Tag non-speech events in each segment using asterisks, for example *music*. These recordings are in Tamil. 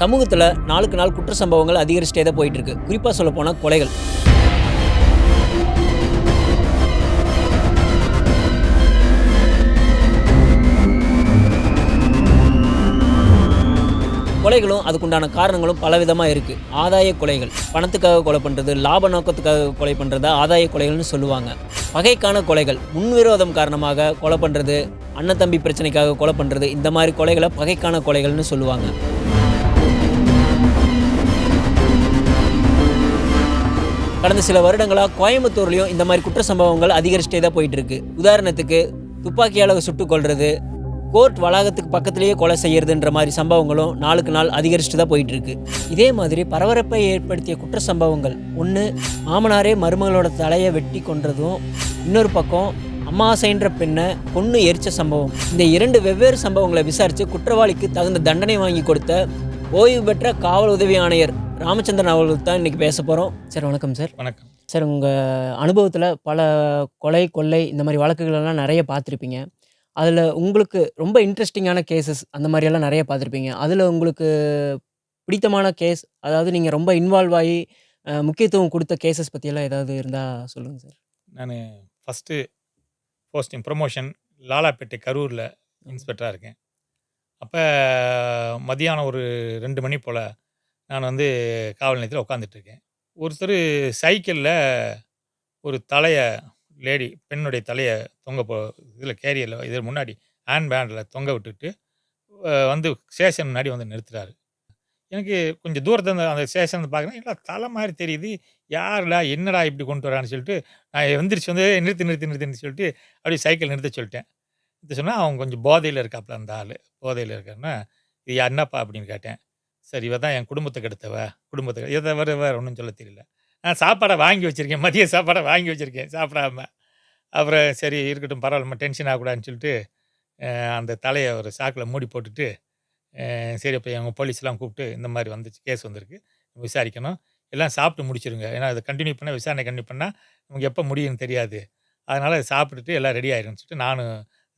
சமூகத்தில் நாளுக்கு நாள் குற்ற சம்பவங்கள் அதிகரிச்சிட்டே தான் போயிட்டு இருக்கு குறிப்பாக சொல்ல போனால் கொலைகள். கொலைகளும் அதுக்குண்டான காரணங்களும் பலவிதமாக இருக்குது ஆதாய கொலைகள். பணத்துக்காக கொலை பண்ணுறது லாப நோக்கத்துக்காக கொலை பண்ணுறத ஆதாய கொலைகள்னு சொல்லுவாங்க. பகைக்கான கொலைகள். முன்விரோதம் காரணமாக கொலை பண்ணுறது அண்ணன் தம்பி பிரச்சனைக்காக கொலை பண்ணுறது இந்த மாதிரி கொலைகளை பகைக்கான கொலைகள்னு சொல்லுவாங்க. கடந்த சில வருடங்களாக கோயம்புத்தூர்லேயும் இந்த மாதிரி குற்ற சம்பவங்கள் அதிகரிச்சுட்டே தான் போயிட்டு இருக்கு உதாரணத்துக்கு துப்பாக்கியால் சுட்டுக் கொள்வது கோர்ட் வளாகத்துக்கு பக்கத்திலேயே கொலை செய்யறதுன்ற மாதிரி சம்பவங்களும் நாளுக்கு நாள் அதிகரிச்சுட்டு தான் போயிட்டு இருக்கு இதே மாதிரி பரபரப்பை ஏற்படுத்திய குற்ற சம்பவங்கள் ஒன்று மாமனாரே மருமகளோட தலையை வெட்டி கொன்றதும் இன்னொரு பக்கம் அம்மாசைன்ற பெண்ணை கொன்று எரிச்ச சம்பவம். இந்த இரண்டு வெவ்வேறு சம்பவங்களை விசாரித்து குற்றவாளிக்கு தகுந்த தண்டனை வாங்கி கொடுத்த ஓய்வு பெற்ற காவல் உதவி ஆணையர் ராமச்சந்திரன் அவர்களுக்கு தான் இன்றைக்கி பேச போகிறோம் சார் வணக்கம் சார். வணக்கம். சார் உங்கள் அனுபவத்தில் பல கொலை கொள்ளை இந்த மாதிரி வழக்குகள் எல்லாம் நிறைய பார்த்துருப்பீங்க. அதில் உங்களுக்கு ரொம்ப இன்ட்ரெஸ்டிங்கான கேசஸ் அந்த மாதிரியெல்லாம் நிறைய பார்த்துருப்பீங்க. அதில் உங்களுக்கு பிடித்தமான கேஸ் அதாவது நீங்கள் ரொம்ப இன்வால்வ் ஆகி முக்கியத்துவம் கொடுத்த கேசஸ் பற்றியெல்லாம் ஏதாவது இருந்தால் சொல்லுங்கள் சார். நான் ஃபஸ்ட்டு போஸ்டிங் ப்ரொமோஷன் லாலாப்பேட்டை கரூரில் இன்ஸ்பெக்டராக இருக்கேன். அப்போ மதியானம் ஒரு ரெண்டு மணி போல் நான் வந்து காவல் நிலையத்தில் உட்காந்துட்ருக்கேன் ஒருத்தர் சைக்கிளில் ஒரு தலையை லேடி பெண்ணுடைய தலையை தொங்க போ இதில் கேரியரில் இது முன்னாடி ஹேண்ட் பேண்டில் தொங்க விட்டுட்டு வந்து ஸ்டேஷன் முன்னாடி வந்து நிறுத்துறாரு. எனக்கு கொஞ்சம் தூரத்தில் அந்த ஸ்டேஷன் பார்க்குறேன் இல்லை தலை மாதிரி தெரியுது யாருடா என்னடா இப்படி கொண்டு வரான்னு சொல்லிட்டு நான் எந்திரிச்சு வந்து நிறுத்தி நிறுத்தி நிறுத்தின்னு சொல்லிட்டு அப்படியே சைக்கிள் நிறுத்த சொல்லிட்டேன். நிறுத்த சொன்னால் அவன் கொஞ்சம் போதையில் இருக்காப்புல அந்த ஆள் போதையில் இருக்காருன்னா இது என்னப்பா அப்படின்னு கேட்டேன். சரி இவ தான் என் குடும்பத்தை கெடுத்தவ குடும்பத்தை எதை இதை வேறு வேறு ஒன்றும் சொல்ல தெரியல. நான் சாப்பாடை வாங்கி வச்சுருக்கேன் மதிய சாப்பாடை வாங்கி வச்சுருக்கேன் சாப்பிடாம. அப்புறம் சரி இருக்கட்டும் பரவாயில்லம்மா டென்ஷன் ஆகக்கூடாதுன்னு சொல்லிட்டு அந்த தலையை ஒரு சாக்கில் மூடி போட்டுட்டு சரி அப்போ எங்கள் போலீஸ்லாம் கூப்பிட்டு இந்த மாதிரி வந்துச்சு கேஸ் வந்திருக்கு விசாரிக்கணும். எல்லாம் சாப்பிட்டு முடிச்சிருங்க. ஏன்னா அதை கண்டினியூ பண்ணால் விசாரணை கண்டினியூ பண்ணால் நமக்கு எப்போ முடியும்னு தெரியாது. அதனால் சாப்பிட்டுட்டு எல்லாம் ரெடி ஆயிரும்னு சொல்லிட்டு நானும்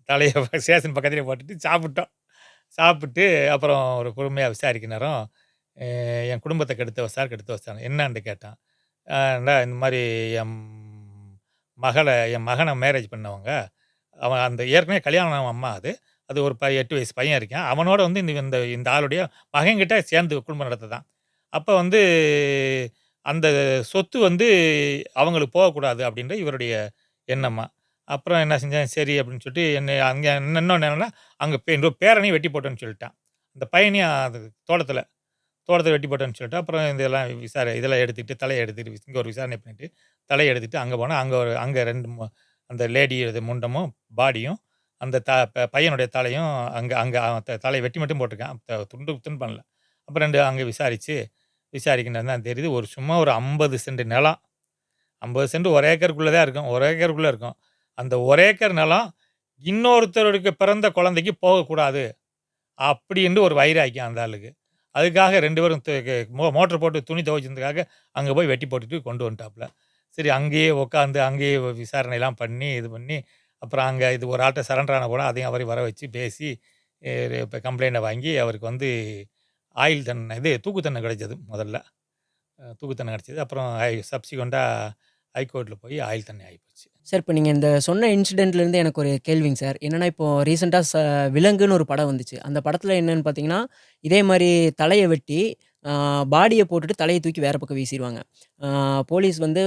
தலையை *laughs* ஸ்டேஷன் பக்கத்துலேயே போட்டுட்டு சாப்பிட்டோம். சாப்பிட்டு அப்புறம் ஒரு பொறுமையாக விசாரிக்க நேரம் என் குடும்பத்தை கெடுத்த சார் கெடுத்த சார் என்னன்னு கேட்டான். இந்த மாதிரி என் மகளை என் மகனை மேரேஜ் பண்ணவங்க அவன் அந்த ஏற்கனவே கல்யாணம் அம்மா அது அது ஒரு ப எட்டு வயசு பையன் இருக்கான். அவனோட வந்து இந்த இந்த இந்த ஆளுடைய மகன்கிட்ட சேர்ந்து குடும்பம் நடத்துதான். அப்போ வந்து அந்த சொத்து வந்து அவங்களுக்கு போகக்கூடாது அப்படின்ற இவருடைய எண்ணம்மா அப்புறம் என்ன செஞ்சேன் சரி அப்படின்னு சொல்லிட்டு என்னை அங்கே இன்னொன்று என்னென்னா அங்கே இன்னொரு பேரனையும் வெட்டி போட்டேன்னு சொல்லிட்டான். அந்த பையனையும் அது தோட்டத்தில் தோட்டத்தை வெட்டி போட்டேன்னு சொல்லிட்டு அப்புறம் இதெல்லாம் விசாரி இதெல்லாம் எடுத்துக்கிட்டு தலையை எடுத்துகிட்டு இங்கே ஒரு விசாரணை பண்ணிட்டு தலையை எடுத்துகிட்டு அங்கே போனால் அங்கே ஒரு அங்கே ரெண்டு அந்த லேடி முண்டமும் பாடியும் அந்த த பையனுடைய தலையும் அங்கே அங்கே தலையை வெட்டி மட்டும் போட்டிருக்கேன். துண்டு துண்டு பண்ணல. அப்புறம் ரெண்டு அங்கே விசாரித்து விசாரிக்கின்றது தான் தெரியுது. ஒரு சும்மா ஒரு ஐம்பது சென்ட் நிலம். ஐம்பது சென்ட் ஒரு ஏக்கருக்குள்ளே தான் இருக்கும். ஒரு ஏக்கருக்குள்ளே இருக்கும். அந்த ஒரு ஏக்கர் நிலம் இன்னொருத்தருக்கு பிறந்த குழந்தைக்கு போகக்கூடாது அப்படின்னு ஒரு வைராக்கியம் அந்த ஆளுக்கு. அதுக்காக ரெண்டு பேரும் மோட்டர் போட்டு துணி துவைச்சதுக்காக அங்கே போய் வெட்டி போட்டுட்டு கொண்டு வந்துட்டாப்புல. சரி அங்கேயே உட்காந்து அங்கேயே விசாரணையெல்லாம் பண்ணி இது பண்ணி அப்புறம் அங்கே இது ஒரு ஆட்டை சரண்டர் ஆன போனால் அதையும் அவரை வர வச்சு பேசி இப்போ கம்ப்ளைண்ட்டை வாங்கி அவருக்கு வந்து ஆயில் தண்டனை இது தூக்கு தண்டனை கிடைச்சது முதல்ல. தூக்கு தண்டனை கிடைச்சது. அப்புறம் சப்சிக்வெண்ட்டாக ஹைகோர்ட்டில் போய் ஆயில் தண்ணி ஆகிப்போச்சு சார் இப்போ நீங்கள் இந்த சொன்ன இன்சிடெண்ட்லேருந்து எனக்கு ஒரு கேள்விங்க சார். என்னென்னா இப்போது ரீசெண்டாக ச விலங்குன்னு ஒரு படம் வந்துச்சு. அந்த படத்தில் என்னென்னு பார்த்தீங்கன்னா இதே மாதிரி தலையை வெட்டி பாடியை போட்டுட்டு தலையை தூக்கி வேறு பக்கம் வீசிடுவாங்க போலீஸ் வந்து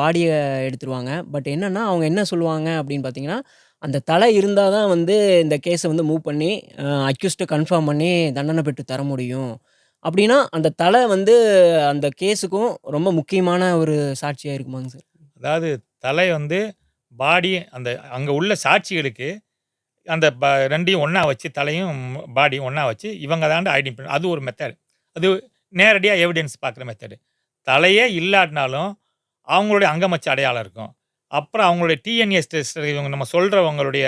பாடியை எடுத்துருவாங்க. பட் என்னென்னா அவங்க என்ன சொல்லுவாங்க அப்படின்னு பார்த்தீங்கன்னா அந்த தலை இருந்தால் தான் வந்து இந்த கேஸை வந்து மூவ் பண்ணி அக்யூஸ்ட்டை கன்ஃபார்ம் பண்ணி தண்டனை பெற்று தர முடியும். அப்படின்னா அந்த தலை வந்து அந்த கேஸுக்கும் ரொம்ப முக்கியமான ஒரு சாட்சியாக இருக்குமாங்க சார்? அதாவது தலை வந்து பாடி அந்த அங்கே உள்ள சாட்சிகளுக்கு அந்த ப ரெண்டையும் ஒன்றா வச்சு தலையும் பாடியும் ஒன்றா வச்சு இவங்க தாண்டு ஐடென்டி அது ஒரு மெத்தடு அது நேரடியாக எவிடன்ஸ் பார்க்குற மெத்தடு தலையே இல்லாட்டினாலும் அவங்களுடைய அங்கமச்ச அடையாளம் இருக்கும். அப்புறம் அவங்களுடைய டிஎன்எஸ் டெஸ்ட் இவங்க நம்ம சொல்கிறவங்களுடைய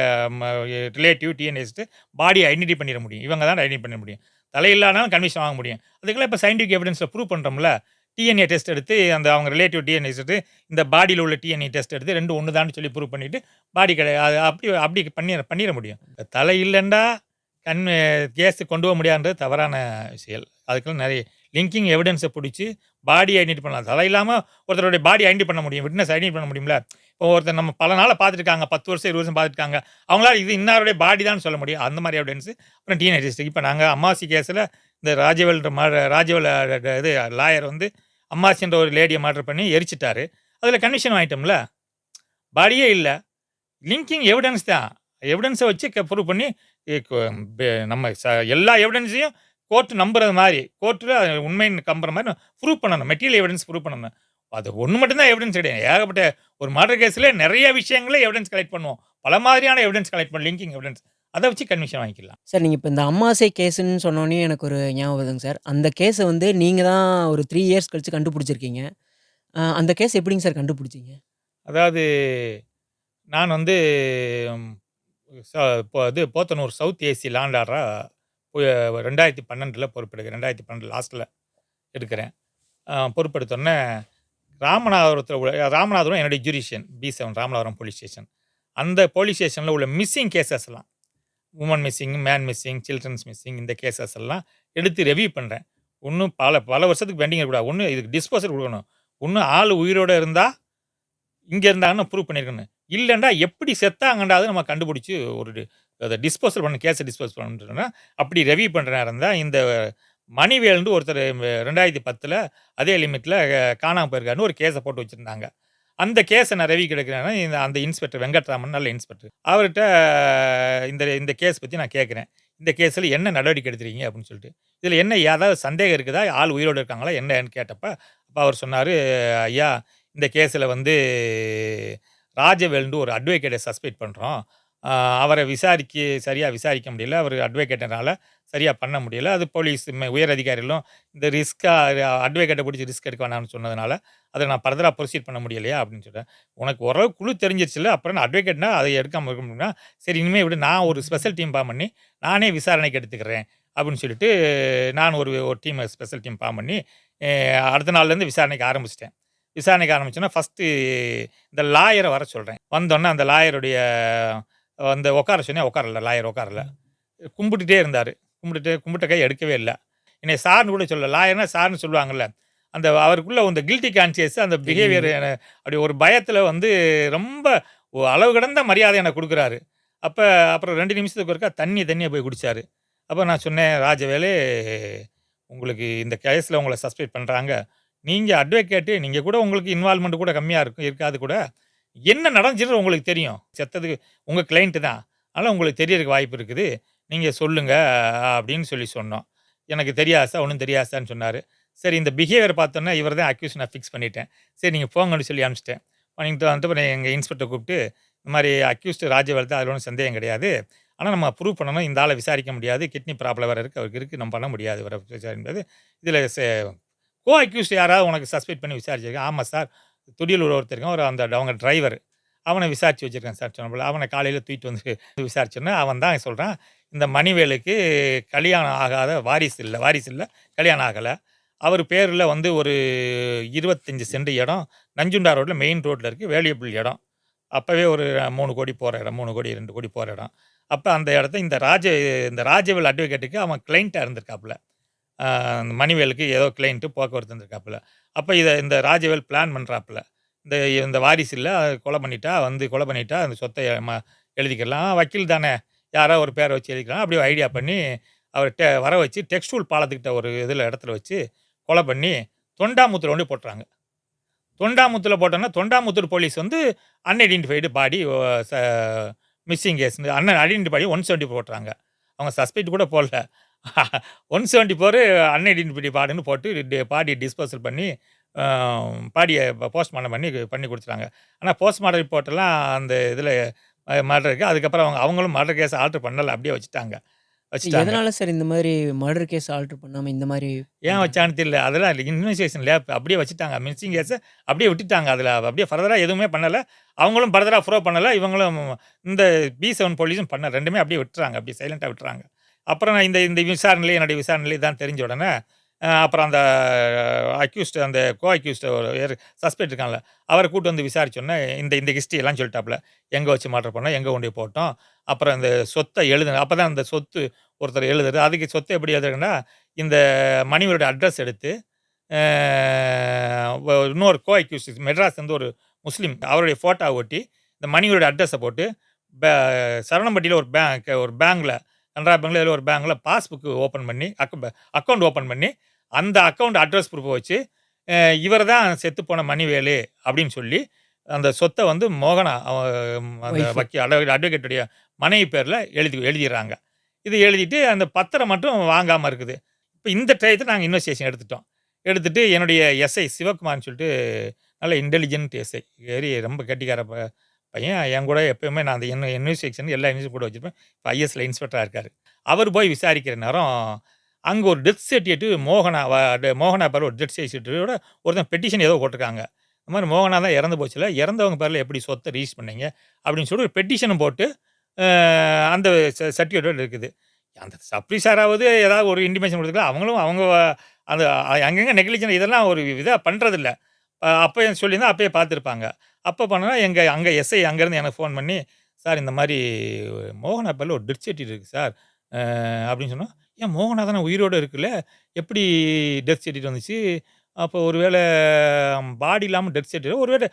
ரிலேட்டிவ் டிஎன்எஸ்ட்டு பாடியை ஐடென்டி பண்ணிட முடியும். இவங்க தான் ஐடென்டி பண்ண முடியும். தலை இல்லாதாலும் கன்விஷன் வாங்க முடியும். அதுக்கெல்லாம் இப்போ சயின்டிஃபிக் எவிடன்ஸில் ப்ரூவ் பண்ணுறோம்ல டிஎன்ஏ டெஸ்ட் எடுத்து அந்த அவங்க ரிலேட்டிவ் டிஎன்ஏ எடுத்து இந்த பாடியில் உள்ள டிஎன்ஏ டெஸ்ட் எடுத்து ரெண்டு ஒன்று தான் சொல்லி ப்ரூவ் பண்ணிவிட்டு பாடி கிடையாது அப்படி அப்படி பண்ணி பண்ணிட முடியும். தலை இல்லைண்டா கண் கேஸு கொண்டு போக முடியாதுன்றது தவறான செயல். அதுக்கெல்லாம் நிறைய லிங்கிங் எவிடன்ஸை பிடிச்சி பாடி ஐடென்டி பண்ணலாம். தலை இல்லாமல் ஒருத்தருடைய பாடி ஐடென்டி பண்ண முடியும். விட்னஸ் ஐடென்டி பண்ண முடியும்ல. இப்போ ஒருத்தர் நம்ம பல நாளாக பார்த்துருக்காங்க பத்து வருஷம் இருபது வருஷம் பார்த்துருக்காங்க அவங்களால இது இன்னாருடைய பாடி தான் சொல்ல முடியும். அந்த மாதிரி எவிடன்ஸு அப்புறம் டீனேஜர்ஸ் இப்போ நாங்கள் அம்மாசி கேஸில் இந்த ராஜவல் மா இது லாயர் வந்து அம்மாசின்ற ஒரு லேடியை மர்டர் பண்ணி எரிச்சிட்டாரு. அதில் கன்விஷன் ஆகிட்டோம்ல பாடியே இல்லை. லிங்கிங் எவிடன்ஸ் தான். எவிடன்ஸை வச்சு ப்ரூவ் பண்ணி நம்ம ச- எல்லா எவிடன்ஸையும் கோர்ட் நம்புறது மாதிரி. கோர்ட்டில் உண்மைன்னு நம்புற மாதிரி ப்ரூவ் பண்ணணும். மெட்டீரியல் எவிடன்ஸ் ப்ரூவ் பண்ணணும். அது ஒன்று மட்டும்தான் எவிடன்ஸ் கிடையாது. ஏகப்பட்ட ஒரு மர்டர் கேஸில் நிறைய விஷயங்களே எவிடன்ஸ் கலெக்ட் பண்ணுவோம். பல மாதிரியான எவிடன்ஸ் கலெக்ட் பண்ணுவோம் லிங்கிங் எவிடன்ஸ் அதை வச்சு கன்விஷன் வாங்கிக்கலாம். சார் நீங்கள் இப்போ இந்த அம்மாசை கேஸுன்னு சொன்னோன்னே எனக்கு ஒரு ஞாபகம் வருதுங்க சார். அந்த கேஸை வந்து நீங்கள் தான் ஒரு த்ரீ இயர்ஸ் கழிச்சு கண்டுபிடிச்சிருக்கீங்க. அந்த கேஸ் எப்படிங்க சார் கண்டுபிடிச்சிங்க? அதாவது நான் வந்து இப்போ இது போத்தனூர் சவுத் ஏசி லேண்ட் ஆர்டராக ரெண்டாயிரத்தி பன்னெண்டில் பொறுப்பெடுக்கிறேன். ரெண்டாயிரத்தி பன்னெண்டு லாஸ்ட்டில் எடுக்கிறேன். அஹ், பொறுப்பெடுத்தோடனே ராமநாதபுரத்தில் உள்ள ராமநாதபுரம் என்னுடைய jurisdiction B seven Ramanathapuram police station அந்த போலீஸ் ஸ்டேஷனில் உள்ள மிஸ்ஸிங் கேசஸ் எல்லாம் woman missing man missing childrens missing இந்த கேசஸ் எல்லாம் எடுத்து ரெவியூ பண்ணுறேன் ஒன்றும் பல பல வருஷத்துக்கு பெண்டிங் இருக்கக்கூடாது. ஒன்று இதுக்கு டிஸ்போசல் கொடுக்கணும். ஒன்று ஆள் உயிரோடு இருந்தால் இங்கே இருந்தாங்கன்னு ப்ரூவ் பண்ணியிருக்கணும் இல்லைண்டா எப்படி செத்தாங்கண்டாவது நம்ம கண்டுபிடிச்சி ஒரு அதை டிஸ்போசல் பண்ண கேஸை டிஸ்போஸ் பண்ணுறோன்னா அப்படி ரெவியூ பண்ணுறனா இருந்தால் இந்த மணிவேல்னு ஒருத்தர் ரெண்டாயிரத்தி பத்தில் அதே லிமிட்டில் காணாமல் போயிருக்காருன்னு ஒரு கேஸை போட்டு வச்சுருந்தாங்க. அந்த கேஸை நான் ரவி கிடைக்கிறேன்னா இந்த அந்த இன்ஸ்பெக்டர் வெங்கட்ராமன் நல்ல இன்ஸ்பெக்டர். அவர்கிட்ட இந்த இந்த கேஸ் பற்றி நான் கேட்குறேன் இந்த கேஸில் என்ன நடவடிக்கை எடுத்துருக்கீங்க அப்படின்னு சொல்லிட்டு. இதில் என்ன ஏதாவது சந்தேகம் இருக்குதா? ஆள் உயிரோடு இருக்காங்களா? என்னன்னு கேட்டப்போ அப்போ அவர் சொன்னார் ஐயா இந்த கேஸில் வந்து ராஜவேல்னு ஒரு அட்வொகேட்டை சஸ்பெக்ட் பண்ணுறோம் அவரை விசாரிக்க சரியாக விசாரிக்க முடியல. அவர் அட்வொகேட்டனால் சரியாக பண்ண முடியல. அது போலீஸ் உயர் அதிகாரிகளும் இந்த ரிஸ்க்காக அட்வொகேட்டை பிடிச்சி ரிஸ்க் எடுக்க வேணாம்னு சொன்னதுனால அதை நான் ஃபர்தராக ப்ரொசீட் பண்ண முடியலையா அப்படின்னு சொல்கிறேன் உனக்கு ஓரளவு குழு தெரிஞ்சிருச்சுல அப்புறம் நான் அட்வொகேட்னா அதை எடுக்காமல் இருக்க முடியும்னா சரி இனிமேல் இப்படி நான் ஒரு ஸ்பெஷல் டீம் ஃபார்ம் பண்ணி நானே விசாரணைக்கு எடுத்துக்கிறேன் அப்படின்னு சொல்லிட்டு நான் ஒரு ஒரு டீம் ஸ்பெஷல் டீம் ஃபார்ம் பண்ணி அடுத்த நாள்லேருந்து விசாரணைக்கு ஆரம்பிச்சிட்டேன். விசாரணைக்கு ஆரம்பிச்சோன்னா ஃபஸ்ட்டு இந்த லாயரை வர சொல்கிறேன் வந்தோன்னே அந்த லாயருடைய அந்த உட்கார சொன்னேன் உட்காரல லாயர் உட்காரல கும்பிட்டுட்டே இருந்தார். கும்பிட்டுட்டு கும்பிட்ட கை எடுக்கவே இல்லை. என்னை சார்னு கூட சொல்ல லாயர்னா சார்னு சொல்லுவாங்கல்ல. அந்த அவருக்குள்ள அந்த கில்ட்டி கான்சியஸ் அந்த பிஹேவியர் அப்படி ஒரு பயத்தில் வந்து ரொம்ப அளவு கடந்த மரியாதை எனக்கு கொடுக்குறாரு. அப்போ அப்புறம் ரெண்டு நிமிஷத்துக்கு ஒருக்கா தண்ணி தண்ணியை போய் குடிச்சாரு. அப்போ நான் சொன்னேன் ராஜவேலு உங்களுக்கு இந்த கேஸில் உங்களை சஸ்பெக்ட் பண்ணுறாங்க நீங்கள் அட்வொகேட்டு நீங்கள் கூட உங்களுக்கு இன்வால்மெண்ட் கூட கம்மியாக இருக்கும் இருக்காது கூட. என்ன நடந்துச்சுன்னு உங்களுக்கு தெரியும். செத்ததுக்கு உங்கள் கிளைண்ட்டு தான். அதனால் உங்களுக்கு தெரியறதுக்கு வாய்ப்பு இருக்குது. நீங்கள் சொல்லுங்கள் அப்படின்னு சொல்லி சொன்னோம். எனக்கு தெரியாது சார் ஒன்றும் தெரியாது சொன்னார். சரி இந்த பிஹேவியர் பார்த்தோன்னா இவர் தான் அக்யூஸ் நான் ஃபிக்ஸ் பண்ணிட்டேன். சரி நீங்கள் போங்கன்னு சொல்லி அனுப்பிச்சிட்டேன். பண்ணிட்டு வந்துட்டு அப்புறம் எங்கள் இன்ஸ்பெக்டர் கூப்பிட்டு இந்த மாதிரி அக்யூஸ்டு ராஜவேல் தான் அதில் ஒன்றும் சந்தேகம் கிடையாது. ஆனால் நம்ம ப்ரூவ் பண்ணணும். இந்த ஆளை விசாரிக்க முடியாது. கிட்னி ப்ராப்ளம் வேறு இருக்குது அவருக்கு இருக்குது நம்ம பண்ண முடியாது. வர என்பது இதில் கோ அக்யூஸ்ட் யாராவது உனக்கு சஸ்பெக்ட் பண்ணி விசாரிச்சிருக்கேன் ஆமாம் சார் துடியலூர் ஒருத்தருக்கும் ஒரு அந்த அவங்க டிரைவர் அவனை விசாரித்து வச்சுருக்கேன் சார் சொன்ன அவனை காலையில் தூக்கிட்டு வந்து விசாரிச்சோன்னா அவன் தான் சொல்கிறான் இந்த மணிவேலுக்கு கல்யாணம் ஆகாத வாரிசு இல்லை வாரிசு இல்லை கல்யாணம் ஆகலை. அவர் பேரில் வந்து ஒரு இருபத்தஞ்சி சென்ட் இடம் நஞ்சுண்டா ரோட்டில் மெயின் ரோட்டில் இருக்குது வேலியபிள் இடம். அப்போவே ஒரு மூணு கோடி போகிற இடம் மூணு கோடி ரெண்டு கோடி போகிற இடம். அப்போ அந்த இடத்த இந்த ராஜ இந்த ராஜவேல் அட்வொகேட்டுக்கு அவன் கிளைண்ட்டாக இருந்திருக்காப்புல. மணிவேலுக்கு ஏதோ கிளைண்ட்டு போக்குவரத்து இருந்திருக்காப்புல. அப்போ இதை இந்த ராஜவேல் பிளான் பண்ணுறாப்புல இந்த இந்த வாரிசு இல்லை கொலை பண்ணிட்டா வந்து கொலை பண்ணிட்டா அந்த சொத்தை ம எழுதிக்கலாம் வக்கீல் தானே. யாரோ ஒரு பேரை வச்சு எழுதிக்கலாம் அப்படி ஐடியா பண்ணி அவர் டெ வர வச்சு டெக்ஸ்டூல் பாலத்துக்கிட்ட ஒரு இதில் இடத்துல வச்சு கொலை பண்ணி தொண்டாமுத்தில் கொண்டு போட்டுறாங்க. தொண்டாமுத்தில் போட்டோன்னா தொண்டாமுத்தூர் போலீஸ் வந்து அன்ஐடென்டிஃபைடு பாடி மிஸ்ஸிங் கேஸ் அண்ணன் பாடி ஒன் செவன்ட்டி போட்டுறாங்க. அவங்க சஸ்பெக்ட் கூட போடல. ஒன் செவன்ட்டி ஃபோர் அன்ஐடென்டிஃபைடு பாடின்னு போட்டு பாடி டிஸ்போசல் பண்ணி பாடியை போஸ்ட்மார்ட்டம் பண்ணி பண்ணி கொடுத்துட்டாங்க. ஆனால் போஸ்ட்மார்ட்டம் ரிப்போர்ட்டெல்லாம் அந்த இதில் மர்டர் இருக்குது அதுக்கப்புறம் அவங்க அவங்களும் மர்டர் கேஸ் ஆல்ட்ரு பண்ணல அப்படியே வச்சுட்டாங்க. வச்சுட்டாங்க. எதனால சார் இந்த மாதிரி மர்டர் கேஸ் ஆல்டர் பண்ணாமல் இந்த மாதிரி ஏன் வச்சான்னு தெரியல. அதெல்லாம் இன்வெஸ்டிகேஷன் லேப் அப்படியே வச்சுட்டாங்க. மிஸ்ஸிங் கேஸை அப்படியே விட்டுட்டாங்க அதில். அப்படியே ஃபர்தராக எதுவுமே பண்ணலை. அவங்களும் ஃபர்தராக ப்ரோ பண்ணலை. இவங்களும் இந்த பி செவன் போலீஸும் பண்ண ரெண்டுமே அப்படியே விட்டுறாங்க. அப்படியே சைலண்ட்டாக விட்டுறாங்க. அப்புறம் நான் இந்த இந்த விசாரணையிலே என்னுடைய விசாரணையிலே தான் தெரிஞ்ச உடனே அப்புறம் அந்த அக்யூஸ்ட் அந்த கோ அக்யூஸ்ட் ஒரு சஸ்பெக்ட் இருக்காங்கல்ல அவரை கூட்டு வந்து விசாரிச்சோன்னே இந்த இந்த ஹிஸ்ட்ரி எல்லாம் சொல்லிட்டாப்புல எங்கே வச்சு மாற்ற பண்ணோம் எங்கே கொண்டு போட்டோம் அப்புறம் இந்த சொத்தை எழுதுன அப்போ தான் அந்த சொத்து ஒருத்தர் எழுதுறது அதுக்கு சொத்தை எப்படி எழுதுறதுன்னா இந்த மணிவருடைய அட்ரஸ் எடுத்து இன்னொரு கோ அக்யூஸ்ட் மெட்ராஸ் வந்து ஒரு முஸ்லீம் அவருடைய ஃபோட்டோ ஒட்டி இந்த மணிவருடைய அட்ரஸை போட்டு பே- சரவணம்பட்டியில் ஒரு பேங்க் ஒரு பேங்க்கில் கனரா பேங்க்ல ஏதோ ஒரு பேங்க்கில் பாஸ்புக் ஓப்பன் பண்ணி அக்கௌண்ட் ஓப்பன் பண்ணி அந்த அக்கௌண்ட் அட்ரஸ் ப்ரூஃபை வச்சு இவர் தான் செத்து போன மணிவேலு அப்படின்னு சொல்லி அந்த சொத்தை வந்து மோகனா அந்த. வக்கீல் அட்வொகேட்டுடைய மனைவி பேரில் எழுதி எழுதிடுறாங்க. இது எழுதிட்டு அந்த பத்திரம் மட்டும் வாங்காமல் இருக்குது. இப்போ இந்த டயத்தை நாங்கள் இன்வெஸ்டிகேஷன் எடுத்துட்டோம். எடுத்துட்டு என்னுடைய எஸ்ஐ சிவகுமார்னு சொல்லிட்டு நல்ல இன்டெலிஜென்ட் எஸ்ஐ வெரி ரொம்ப கெட்டிக்கார பையன் என் கூட எப்பயுமே நான் அந்த என்ன இன்வெஸ்டிகேஷன் எல்லா இன்வெஸ்டிகேஷன் கூட வச்சுருப்பேன். இப்போ ஐஎஸ்ல இன்ஸ்பெக்டராக இருக்கார். அவர் போய் விசாரிக்கிற நேரம் அங்கே ஒரு டெத் சர்டிஃபிகேட்டு மோகனா டெ- மோகனா பேர் ஒரு டெத் சர்டிஃபிகேட்டோட ஒருத்தன் பெட்டிஷன் ஏதோ போட்டிருக்காங்க. இந்த மாதிரி மோகனா தான் இறந்து போச்சுல இறந்தவங்க பேரில் எப்படி சொத்தை ரீச் பண்ணீங்க? அப்படின்னு சொல்லி ஒரு பெட்டிஷனும் போட்டு அந்த சர்டிஃபிகேட்டோட இருக்குது. அந்த சப்ரி சாராவது ஏதாவது ஒரு இன்டிமேஷன் கொடுத்துக்கலாம் அவங்களும் அவங்க அந்த அங்கங்கே நெக்லிஜன் இதெல்லாம் ஒரு இதாக பண்ணுறதில்ல அப்போ சொல்லியிருந்தால் அப்பயே பார்த்துருப்பாங்க. அப்போ பண்ணனா எங்கள் அங்கே எஸ்ஐ அங்கேருந்து எனக்கு ஃபோன் பண்ணி சார் இந்த மாதிரி மோகன் பேரில் ஒரு டெத் சர்டிஃபிகேட் இருக்குது சார். அப்படின்னு சொன்னால் ஏன் மோகனா தானே உயிரோடு இருக்குல்ல? எப்படி டெத் சர்டிஃபிகேட் வந்துச்சு? அப்போ ஒருவேளை பாடி இல்லாமல் டெத் சர்டிஃபிகேட் ஒருவேளை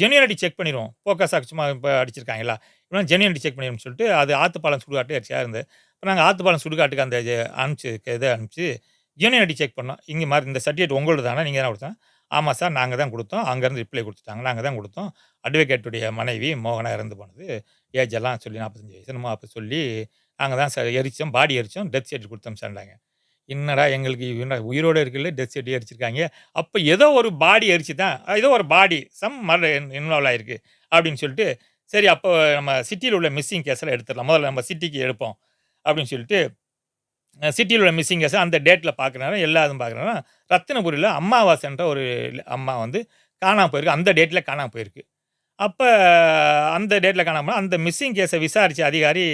ஜெனியாலிட்டி செக் பண்ணிடுவோம் போக்கஸ் சும்மா இப்போ அடிச்சிருக்காங்களா? இப்படின்னா ஜெனியாலிட்டி செக் பண்ணிடும்னு சொல்லிட்டு அது ஆத்துப்பாலம் சுடுகாட்டு அடிச்சா இருந்து இப்போ நாங்கள் ஆத்துப்பாலம் சுடுகாட்டுக்கு அந்த அனுப்பிச்சு இதை அனுப்பிச்சு ஜெனியாலிட்டி செக் பண்ணோம். இங்கே மாதிரி இந்த சர்டிஃபிகேட் உங்களோட தானே நீங்கள் தான் கொடுத்தோம் ஆமாம் சார். நாங்கள் தான் கொடுத்தோம். அங்கேருந்து ரிப்ளை கொடுத்துட்டாங்க. நாங்கள் தான் கொடுத்தோம். அட்வொகேட்டுடைய மனைவி மோகனா இறந்து போனது. ஏஜ் எல்லாம் சொல்லி நாற்பத்தஞ்சு வயசு நம்ம அப்போ சொல்லி நாங்கள் தான் சார் எரிச்சோம். பாடி எரிச்சோம். டெத் சர்டிஃபிகேட் கொடுத்தோம் சார்ண்டாங்க என்னடா எங்களுக்கு உயிரோடு இருக்குல்ல டெத் சர்டிஃபிகேட் எரிச்சிருக்காங்க. அப்போ ஏதோ ஒரு பாடி எரிச்சு தான் ஏதோ ஒரு பாடி சம் மர இன்வால்வ் ஆகிருக்கு அப்படின்னு சொல்லிட்டு சரி அப்போ நம்ம சிட்டியில் உள்ள மிஸ்ஸிங் கேஸில் எடுத்துடலாம். முதல்ல நம்ம சிட்டிக்கு எடுப்போம் அப்படின்னு சொல்லிட்டு சிட்டியில் உள்ள மிஸ்ஸிங் கேஸ் அந்த டேட்டில் பார்க்குறாரு எல்லா இதுவும் பார்க்குறேன்னா ரத்தினபுரியில் அம்மாவாசைன்ற ஒரு அம்மா வந்து காணாமல் போயிருக்கு. அந்த டேட்டில் காணாமல் போயிருக்கு. அப்போ அந்த டேட்டில் காணாமல் அந்த மிஸ்ஸிங் கேஸை விசாரித்த அதிகாரி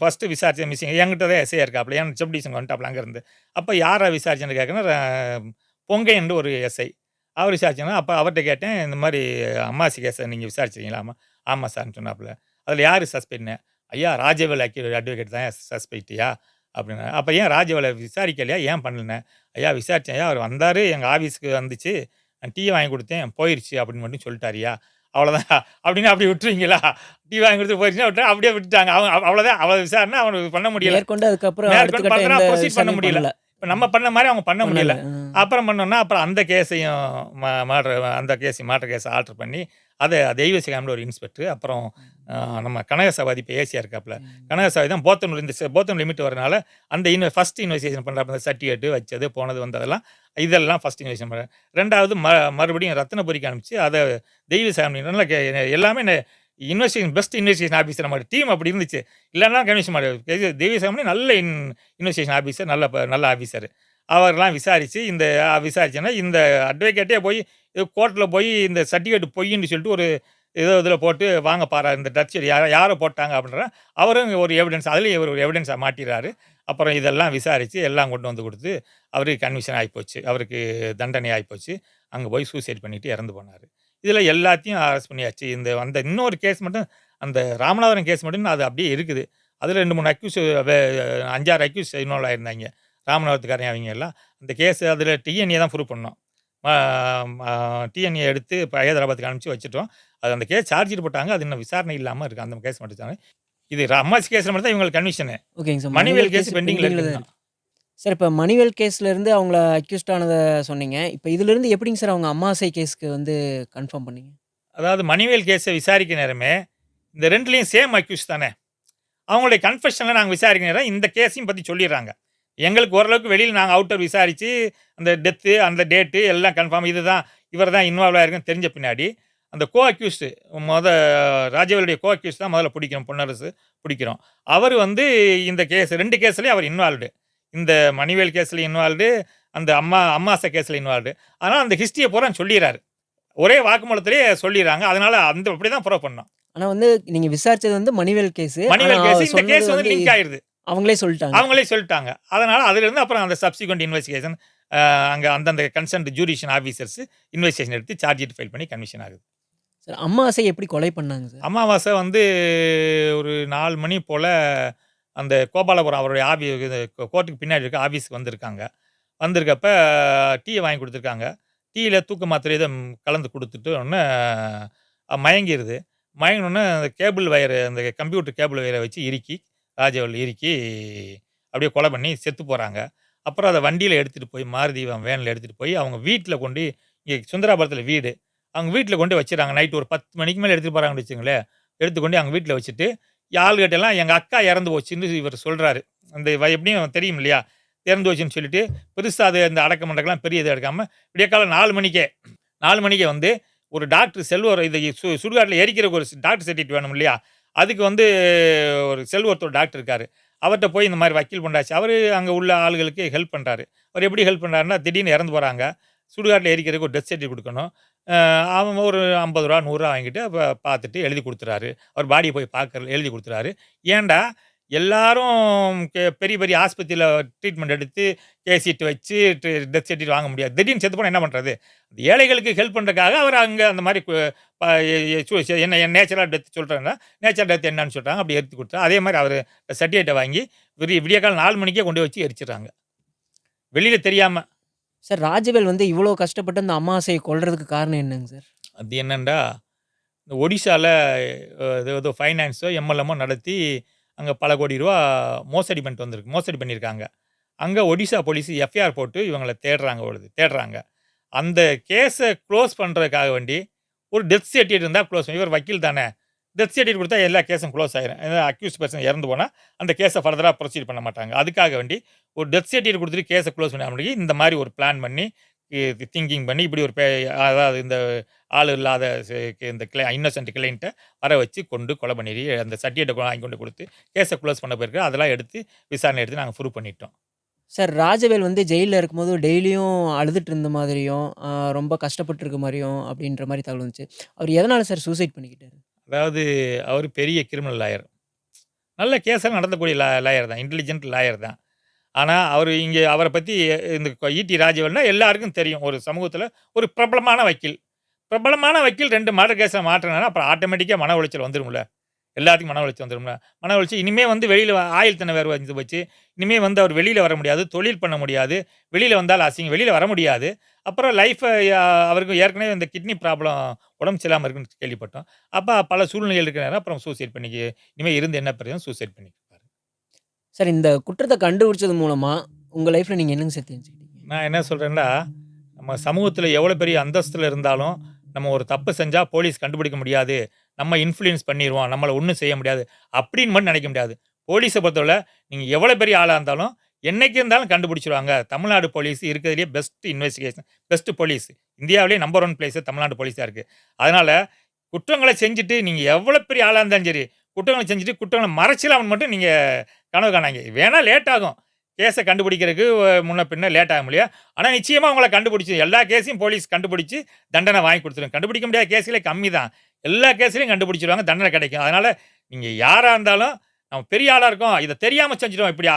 ஃபஸ்ட்டு விசாரித்த மிஸ்ஸிங் என்கிட்ட தான் எஸ்ஐ இருக்காப்புல. ஏன் செப்டிஷன் வந்துட்டாப்புல அங்கேருந்து அப்போ யாரை விசாரிச்சேன்னு கேட்குறேன் பொங்கைன்னு ஒரு எஸ்ஐ அவர் விசாரிச்சேன்னா அப்போ அவர்கிட்ட கேட்டேன் இந்த மாதிரி அம்மாசி கேஸை நீங்கள் விசாரிச்சிருக்கீங்களா ஆமாம் ஆமாம் சார்னு சொன்னாப்புல. அதில் யார் சஸ்பெக்ட்னு ஐயா ராஜவேல் அக்கி அட்வொகேட் தான் சஸ்பெக்டியா அப்படின்னா அப்போ ஏன் ராஜவேலை விசாரிக்கலையா ஏன் பண்ணலண்ணே ஐயா விசாரித்தேன் ஐயா அவர் வந்தார். எங்கள் ஆஃபீஸுக்கு வந்துச்சு. நான் டீ வாங்கி கொடுத்தேன். போயிடுச்சு அப்படின்னு மட்டும் சொல்லிட்டாரியா அவ்வளோதான் அப்படின்னு அப்படி விட்டுருவீங்களா? டீ வாங்கி கொடுத்து போயிடுச்சுன்னா விட்டு அப்படியே விட்டுட்டாங்க. அவன் அவ- அவ்வளோதான் அவ்வளோ விசாரணை அவனுக்கு பண்ண முடியல. மேற்கொண்டு அதுக்கப்புறம் பண்ண முடியல. இப்போ நம்ம பண்ண மாதிரி அவங்க பண்ண முடியல. அப்புறம் பண்ணோம்னா அப்புறம் அந்த கேஸையும் மாற்ற அந்த கேஸ் மாற்ற கேஸை ஆல்டர் பண்ணி அதை தெய்வ சிகாமில் ஒரு இன்ஸ்பெக்டர் அப்புறம் நம்ம கனகசபாதி இப்போ ஏசியா இருக்காப்புல கனகசபாதி தான் போத்தனூர் இந்த போத்தனூர் லிமிட் வரனால அந்த இன்வெ ஃபஸ்ட் இன்வெஸ்டிகேஷன் பண்ணுறப்ப அந்த சர்டிஃபிகேட் வச்சது போனது வந்ததெல்லாம் இதெல்லாம் ஃபஸ்ட் இன்வெஸ்டிகேஷன் பண்ணுறேன் ரெண்டாவது ம மறுபடியும் ரத்னபுரிக்கு அனுப்பிச்சு அதை தெய்வ சாமி நல்லா எல்லாமே இன்வெஸ்டிகேஷன் பெஸ்ட் இன்வெஸ்டிகேஷன் ஆஃபீஸர் நம்ம டீம் அப்படி இருந்துச்சு. இல்லைன்னா கமிஷன் மாதிரி தெய்வ நல்ல இன் இன்வெஸ்டிகேஷன் ஆஃபீஸர் நல்ல நல்ல ஆஃபீஸர் அவர்லாம் விசாரித்து இந்த விசாரிச்சேன்னா இந்த அட்வொகேட்டே போய் கோர்ட்டில் போய் இந்த சர்டிஃபிகேட் பொய்ன்னு சொல்லிட்டு ஒரு ஏதோ இதில் போட்டு வாங்க பாரு இந்த டச் யாரை யாரை போட்டாங்க அப்படின்ற அவரும் ஒரு எவிடன்ஸ் அதுலேயும் இவர் ஒரு எவிடன்ஸாக மாட்டிடுறாரு அப்புறம் இதெல்லாம் விசாரித்து எல்லாம் கொண்டு வந்து கொடுத்து அவருக்கு கன்விஷன் ஆகிப்போச்சு அவருக்கு தண்டனை ஆகிப்போச்சு அங்கே போய் சூசைட் பண்ணிவிட்டு இறந்து போனார். இதில் எல்லாத்தையும் அரெஸ்ட் பண்ணியாச்சு. இந்த அந்த இன்னொரு கேஸ் மட்டும் அந்த ராமநாதபுரம் கேஸ் மட்டும் அது அப்படியே இருக்குது. அதில் ரெண்டு மூணு அக்யூஸ் அஞ்சாறு அக்யூஸ் இன்வால்வ் ஆயிருந்தாங்க. ராமநாதத்துக்காரன் அவங்க எல்லாம். அந்த கேஸ் அதில் டிஎன்ஏ தான் ப்ரூவ் பண்ணோம். டிஎன்ஏ எடுத்து இப்போ ஹைதராபாத்துக்கு அனுப்பிச்சு வச்சுட்டோம். அது அந்த கேஸ் சார்ஜ் போட்டாங்க. அது இன்னும் விசாரணை இல்லாமல் இருக்குது அந்த கேஸ் மட்டும் இது அம்மாசி கேஸ் மட்டும் தான் இவங்களுக்கு கன்விஷனு ஓகேங்க சார். மணிவேல் கேஸ் பெண்டிங்கில் இருக்குது. சார் இப்போ மணிவேல் கேஸ்லேருந்து அவங்கள அக்யூஸ்ட் ஆனதை சொன்னீங்க. இப்போ இதுல இருந்து எப்படிங்க சார் அவங்க அம்மாசை கேஸ்க்கு வந்து கன்ஃபார்ம் பண்ணீங்க? அதாவது மணிவேல் கேஸை விசாரிக்க நேரமே இந்த ரெண்டுலேயும் சேம் அக்யூஸ் தானே? அவங்களுடைய கன்ஃபெஷனில் நாங்கள் விசாரிக்க நேரம் இந்த கேஸையும் பற்றி சொல்லிடுறாங்க. எங்களுக்கு ஓரளவுக்கு வெளியில் நாங்கள் அவுட்டர் விசாரித்து அந்த டெத்து அந்த டேட்டு எல்லாம் கன்ஃபார்ம் இதுதான் இவர் தான் இன்வால்வ் ஆயிருக்குன்னு தெரிஞ்ச பின்னாடி அந்த கோ அக்யூஸ்டு முத ராஜவேலுடைய கோ அக்யூஸ் தான் முதல்ல பிடிக்கிறோம் பொன்னரசு பிடிக்கிறோம். அவர் வந்து இந்த கேஸ் ரெண்டு கேஸ்லேயும் அவர் இன்வால்வ்டு இந்த மணிவேல் கேஸில் இன்வால்வ்டு அந்த அம்மா அம்மாசை கேஸில் இன்வால்வ்டு அதனால் அந்த ஹிஸ்ட்ரியை பூரா சொல்லிடுறாரு. ஒரே வாக்குமூலத்திலேயே சொல்லிடுறாங்க. அதனால அந்த அப்படி தான் ப்ரூவ் பண்ணோம். ஆனா வந்து நீங்க விசாரிச்சது வந்து மணிவேல் கேஸ். மணிவேல் கேஸ் இந்த கேஸ் வந்து லிங்க் ஆயிருது. அவங்களே சொல்லிட்டாங்க. அவங்களே சொல்லிட்டாங்க. அதனால அதுல இருந்து அப்புறம் அந்த சப்சிக்வெண்ட் இன்வெஸ்டிகேஷன் அங்கே அந்தந்த கன்சர்ன் ஜூரிஷன் ஆஃபீஸர்ஸ் இன்வெஸ்டிகேஷன் எடுத்து சார்ஜ் ஷீட் ஃபைல் பண்ணி கன்விஷன் ஆகுது. சார் அம்மாசை எப்படி கொலை பண்ணாங்க சார்? அமாவாசை வந்து ஒரு நாலு மணி போல் அந்த கோபாலபுரம் அவருடைய ஆபி இது கோர்ட்டுக்கு பின்னாடி இருக்க ஆஃபீஸுக்கு வந்திருக்காங்க. வந்திருக்கப்ப டீயை வாங்கி கொடுத்துருக்காங்க. டீயில் தூக்க மாத்திரை இதை கலந்து கொடுத்துட்டு ஒன்று மயங்கிருது. மயங்கினோடனே அந்த கேபிள் வயரு அந்த கம்ப்யூட்டர் கேபிள் வயரை வச்சு இறுக்கி ராஜவல் இறுக்கி அப்படியே கொலை பண்ணி செத்து போகிறாங்க அப்புறம் அதை வண்டியில் எடுத்துகிட்டு போய் மாருதி வேனில் எடுத்துகிட்டு போய் அவங்க வீட்டில் கொண்டு இங்கே சுந்தராபுரத்தில் வீடு. அவங்க வீட்டில் கொண்டு வச்சுறாங்க நைட்டு ஒரு பத்து மணிக்கு மேலே எடுத்துகிட்டு போகிறாங்கன்னு வச்சுங்களேன் எடுத்துக்கொண்டு அவங்க வீட்டில் வச்சுட்டு ஆளுகிட்டெல்லாம் எங்கள் அக்கா இறந்து போச்சுன்னு இவர் சொல்கிறாரு அந்த எப்படியும் தெரியும் இல்லையா? இறந்து போச்சுன்னு சொல்லிட்டு பெருசாக அது அந்த அடக்க மண்டக்கெல்லாம் பெரிய இது எடுக்காமல் விடிய காலம் நாலு மணிக்கே நாலு மணிக்கே வந்து ஒரு டாக்டர் செல்வர் இது சு சுடுகாட்டில் எரிக்கிற ஒரு டாக்டர் சர்டிஃபிகேட் வேணும் இல்லையா? அதுக்கு வந்து ஒரு செல்வர்த்தர் டாக்டர் இருக்கார். அவர்கிட்ட போய் இந்த மாதிரி வக்கீல் பண்ணாச்சு அவர் அங்கே உள்ள ஆளுகளுக்கு ஹெல்ப் பண்ணுறாரு அவர் எப்படி ஹெல்ப் பண்ணுறாருன்னா திடீர்னு இறந்து போகிறாங்க சுடுகாட்டில் எரிக்கிறதுக்கு ஒரு டெத் சர்டிஃபிகேட் கொடுக்கணும். அவன் ஒரு ஐம்பது ரூபா நூறுரூவா வாங்கிட்டு அப்போ பார்த்துட்டு எழுதி கொடுத்துறாரு. அவர் பாடியை போய் பார்க்குற எழுதி கொடுத்துறாரு. ஏன்டா? எல்லாரும் கே- பெரிய பெரிய ஆஸ்பத்திரியில் ட்ரீட்மெண்ட் எடுத்து கேசிட்டு வச்சு டெத் சர்டிஃபிகேட் வாங்க முடியாது. திடீர்னு செத்து போனால் என்ன பண்ணுறது ஏழைகளுக்கு ஹெல்ப் பண்ணுறதுக்காக அவர் அங்கே அந்த மாதிரி என்ன என் சு- என்ன நேச்சுரல் டெத் சொல்கிறாங்கன்னா நேச்சுரல் டெத் என்னன்னு சொல்கிறாங்க அப்படி எடுத்து கொடுத்தா அதே மாதிரி அவர் சர்டிஃபிகேட்டை வாங்கி விடிய விடிய காலம் நாலு மணிக்கே கொண்டு வச்சு எரிச்சிடுறாங்க. வெளியில் தெரியாமல் சார் ராஜவேல் வந்து இவ்வளோ கஷ்டப்பட்டு அந்த அம்மாசையை கொள்றதுக்கு காரணம் என்னங்க சார்? அது என்னண்டா இந்த ஒடிசாவில் ஏதோ ஃபைனான்ஸோ எம்எல்எம்மோ நடத்தி அங்கே பல கோடி ரூபா மோசடி பண்ணிட்டு வந்திருக்கு மோசடி பண்ணியிருக்காங்க அங்கே ஒடிசா போலீஸ் எஃப்ஐஆர் போட்டு இவங்களை தேடுறாங்க ஒழுது தேடுறாங்க. அந்த கேஸை க்ளோஸ் பண்ணுறதுக்காக வேண்டி ஒரு டெத் சர்டிஃபிகேட் இருந்தால் க்ளோஸ் இவர் வக்கீல் தானே? டெத் சர்டிஃபிகேட் கொடுத்தா எல்லா கேஸும் க்ளோஸ் ஆகிடும் ஏன்னா அக்யூஸ் பர்சன் இறந்து போனால் அந்த கேஸை ஃபர்தராக ப்ரொசீட் பண்ண மாட்டாங்க. அதுக்காக வேண்டி ஒரு டெத் சர்டிஃபிகேட் கொடுத்துட்டு கேஸை க்ளோஸ் பண்ண முடியும் இந்த மாதிரி ஒரு பிளான் பண்ணி திங்கிங் பண்ணி இப்படி ஒரு பே அதாவது இந்த ஆள் இல்லாத இந்த கிளை இன்னசென்ட் கிளைண்ட்டை வர வச்சு கொண்டு கொலை பண்ணி அந்த சர்டிஃபிகேட்டை வாங்கி கொண்டு கொடுத்து கேஸை க்ளோஸ் பண்ண போயிருக்கு அதெல்லாம் எடுத்து விசாரணை எடுத்து நாங்கள் ப்ரூவ் பண்ணிட்டோம். சார் ராஜவேல் வந்து ஜெயிலில் இருக்கும்போது டெய்லியும் அழுதுட்டு இருந்த மாதிரியும் ரொம்ப கஷ்டப்பட்டு இருக்க மாதிரியும் அப்படின்ற மாதிரி தகவல் வந்துச்சு. அவர் எதனால் சார் சூசைட் பண்ணிக்கிட்டாரு? அதாவது அவர் பெரிய கிரிமினல் லாயர் நல்ல கேஸாக நடந்தக்கூடிய லா லாயர் தான் இன்டெலிஜென்ட் லாயர் தான். ஆனால் அவர் இங்கே அவரை பற்றி இந்த ஈடி ராஜவன்னா எல்லாருக்கும் தெரியும். ஒரு சமூகத்தில் ஒரு பிரபலமான வக்கீல். பிரபலமான வக்கீல் ரெண்டு மர்டர் கேஸை மாற்றினா அப்புறம் ஆட்டோமேட்டிக்காக மன உளைச்சல் வந்துடும்ல எல்லாத்துக்கும் மன உளைச்சல் வந்துரும்ல. மன உளைச்சல் இனிமேல் வந்து வெளியில் ஆயில் தண்ணி வேறு வந்து வச்சு இனிமேல் வந்து அவர் வெளியில் வர முடியாது தொழில் பண்ண முடியாது. வெளியில் வந்தால் அசிங்கம் வெளியில் வர முடியாது. அப்புறம் லைஃப்பை அவருக்கு ஏற்கனவே இந்த கிட்னி ப்ராப்ளம் உடம்பு சரியில்லாமல் இருக்குன்னு கேள்விப்பட்டோம். அப்போ பல சூழ்நிலைகள் இருக்கிறனால அப்புறம் சூசைட் பண்ணிக்க இனிமேல் இருந்து என்ன பிரயோஜனம்? சூசைட் பண்ணிப்பாரு சார் இந்த குற்றத்தை கண்டுபிடிச்சது மூலமா உங்க லைஃப்ல நீங்க என்னங்க சார் தெரிஞ்சுக்கிட்டீங்க? நான் என்ன சொல்கிறேன்னா நம்ம சமூகத்தில் எவ்வளோ பெரிய அந்தஸ்தில் இருந்தாலும் நம்ம ஒரு தப்பு செஞ்சால் போலீஸ் கண்டுபிடிக்க முடியாது. நம்ம இன்ஃப்ளூயன்ஸ் பண்ணிடுவோம் நம்மளை ஒன்றும் செய்ய முடியாது அப்படின்னு மட்டும் நினைக்க முடியாது. போலீஸை பொறுத்தவரை நீங்கள் எவ்வளோ பெரிய ஆளாக இருந்தாலும் என்றைக்கு இருந்தாலும் கண்டுபிடிச்சிருவாங்க. தமிழ்நாடு போலீஸ் இருக்கிறதுலே பெஸ்ட் இன்வெஸ்டிகேஷன் பெஸ்ட் போலீஸ் இந்தியாவிலே நம்பர் ஒன் பிளேஸு தமிழ்நாடு போலீஸாக இருக்குது அதனால் குற்றங்களை செஞ்சுட்டு நீங்கள் எவ்வளோ பெரிய ஆளாக இருந்தாலும் சரி குற்றங்களை செஞ்சுட்டு குற்றங்களை மறைச்சிலாம்னு மட்டும் நீங்கள் கனவு காணாங்க வேணால் லேட் ஆகும். கேஸை கண்டுபிடிக்கிறதுக்கு முன்ன பின்ன லேட் ஆக முடியும் ஆனால் நிச்சயமாக உங்களை கண்டுபிடிச்சி எல்லா கேஸையும் போலீஸ் கண்டுபிடிச்சி தண்டனை வாங்கி கொடுத்துரும். கண்டுபிடிக்க முடியாத கேஸிலே கம்மி தான் எல்லா கேஸ்லையும் கண்டுபிடிச்சிருவாங்க தண்டனை கிடைக்கும். அதனால் நீங்கள் யாராக இருந்தாலும் நம்ம பெரிய ஆளாக இருக்கோம் இதை தெரியாமல் செஞ்சிட்டோம் இப்படி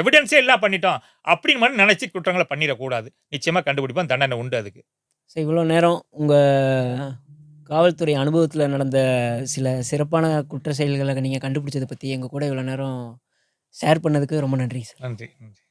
எவிடன்ஸே எல்லாம் பண்ணிட்டோம் அப்படின்னு மட்டும் நினச்சி குற்றங்களை பண்ணிடக்கூடாது. நிச்சயமாக கண்டுபிடிப்போம் தண்டனை உண்டு அதுக்கு. சார் இவ்வளோ நேரம் உங்க காவல்துறை அனுபவத்தில் நடந்த சில சிறப்பான குற்ற செயல்களை நீங்கள் கண்டுபிடிச்சதை பற்றி எங்கள் கூட இவ்வளோ நேரம் ஷேர் பண்ணதுக்கு ரொம்ப நன்றி சார் நன்றி நன்றி.